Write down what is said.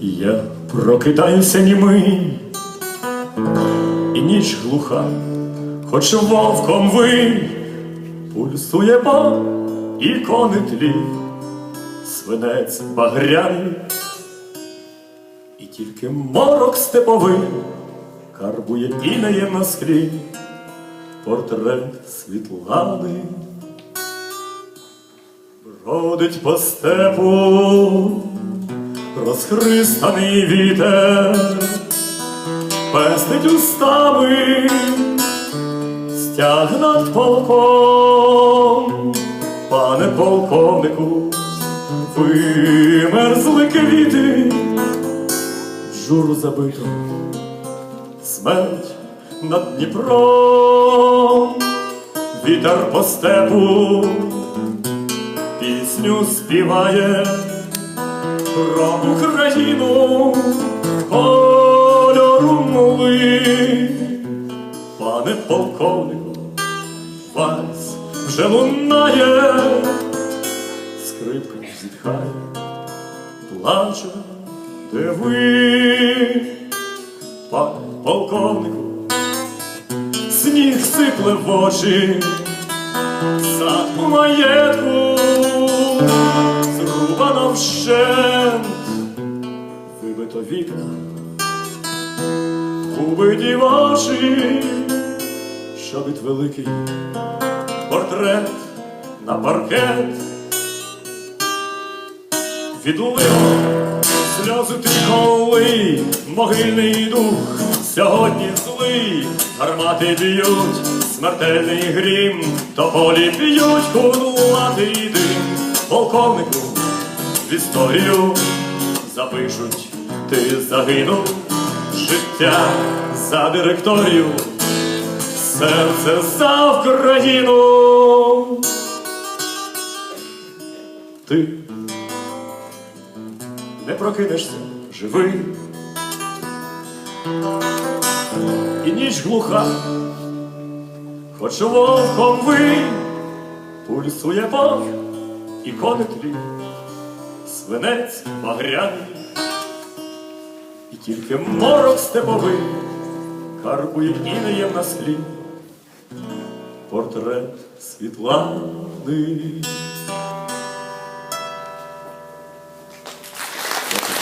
Я прокидаюся німий, і ніч глуха, хоч вовком вий, пульсує бо і кони тлі, свинець багряний, і тільки морок степовий карбує інеєм на склі. Портрет Світлани. Бродить по степу розхристаний вітер, пестить устами, стяг над полком, пане полковнику, вимерзли квіти, журу забито, смерть над Дніпром, вітер по степу пісню співає про Україну кольору мли. Пане полковнику, вальс вже лунає, скрипка зітхає, плаче, де ви, пане полковнику, сніг сипле в очі, сад у маєтку, зрубано вибито вікна, губи дівочі, щобіт великий, портрет на паркет, відлило сльози ти могильний дух, сьогодні злий, гармати б'ють, смертельний грім, тополі б'ють, кудлатий дим, полковнику, в історію запишуть, ти загинув, життя за директорію, серце за Україну. Ти не прокинешся живий. І ніч глуха, хоч вовком ви, пульсує Бог і кони тлі, свинець багряний, і тільки морок степовий карбує інеєм на склі портрет Світлани.